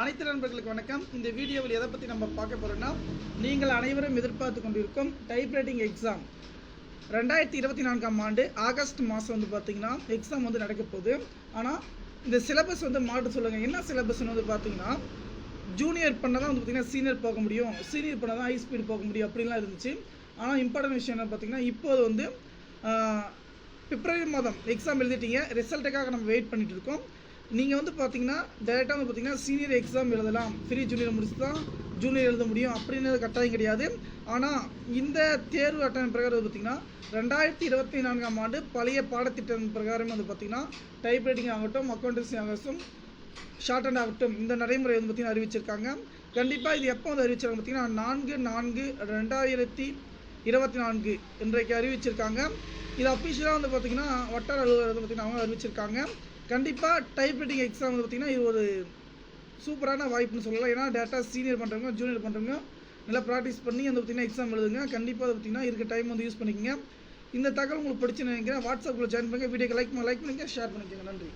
அனைத்து நண்பர்களுக்கு வணக்கம். இந்த வீடியோவில் எதை பற்றி நம்ம பார்க்க போகிறோம்னா நீங்கள் அனைவரும் எதிர்பார்த்து கொண்டிருக்கும் டைப்ரைட்டிங் எக்ஸாம் ரெண்டாயிரத்தி இருபத்தி நான்காம் ஆண்டு ஆகஸ்ட் மாதம் வந்து பார்த்தீங்கன்னா எக்ஸாம் வந்து நடக்க போகுது. ஆனால் இந்த சிலபஸ் வந்து மாற்ற சொல்லுங்கள் என்ன சிலபஸ்னு வந்து பார்த்தீங்கன்னா ஜூனியர் பண்ண தான் வந்து பார்த்திங்கன்னா சீனியர் போக முடியும். சீனியர் பண்ண தான் ஹை ஸ்பீட் போக முடியும். அப்படின்லாம் இருந்துச்சு. ஆனால் இம்பார்ட்டன்ட் விஷயம் என்ன பார்த்தீங்கன்னா இப்போது வந்து பிப்ரவரி மாதம் எக்ஸாம் எழுதிட்டீங்க. ரிசல்ட்டுக்காக நம்ம வெயிட் பண்ணிட்டு இருக்கோம். நீங்கள் வந்து பார்த்தீங்கன்னா டேரெக்டாக வந்து பார்த்தீங்கன்னா சீனியர் எக்ஸாம் எழுதலாம். ஃப்ரீ ஜூனியர் முடிச்சு தான் ஜூனியர் எழுத முடியும். அப்படின்றது கட்டாயம் கிடையாது. ஆனால் இந்த தேர்வு அட்டவணை பிரகாரம் வந்து பார்த்தீங்கன்னா ரெண்டாயிரத்தி இருபத்தி நான்காம் ஆண்டு பழைய பாடத்திட்டம் பிரகாரம் வந்து பார்த்தீங்கன்னா டைப்ரைட்டிங் ஆகட்டும் அக்கௌண்டன்சி ஆகட்டும் ஷார்ட் அண்ட் ஆகட்டும் இந்த நடைமுறை வந்து பார்த்திங்கன்னா அறிவிச்சிருக்காங்க. கண்டிப்பாக இது எப்போ வந்து அறிவிச்சாங்க பார்த்தீங்கன்னா நான்கு நான்கு ரெண்டாயிரத்தி இருபத்தி நான்கு இன்றைக்கு அறிவிச்சிருக்காங்க. இது அஃபிஷியலாக வந்து பார்த்தீங்கன்னா வட்டார அலுவலர் வந்து பார்த்திங்கன்னா அவங்க அறிவிச்சிருக்காங்க. கண்டிப்பாக டைப் ரைட்டிங் எக்ஸாம் வந்து பார்த்தீங்கன்னா இது ஒரு சூப்பரான வாய்ப்புன்னு சொல்லலாம். ஏன்னா டேட்டா சீனியர் பண்ணுறவங்க ஜூனியர் பண்ணுறவங்க நல்லா ப்ராக்டிஸ் பண்ணி அந்த பார்த்தீங்கன்னா எக்ஸாம் எழுதுங்க. கண்டிப்பாக அதை பார்த்தீங்கன்னா இருக்க டைம் வந்து யூஸ் பண்ணிக்கோங்க. இந்த தகவல் உங்களுக்கு பிடிச்சுன்னு நினைக்கிறேன். வாட்ஸ்அப்பில் ஜாயின் பண்ணுங்கள் வீடியோக்கு லைக் லைக் பண்ணுங்க ஷேர் பண்ணிக்கோங்க. நன்றி.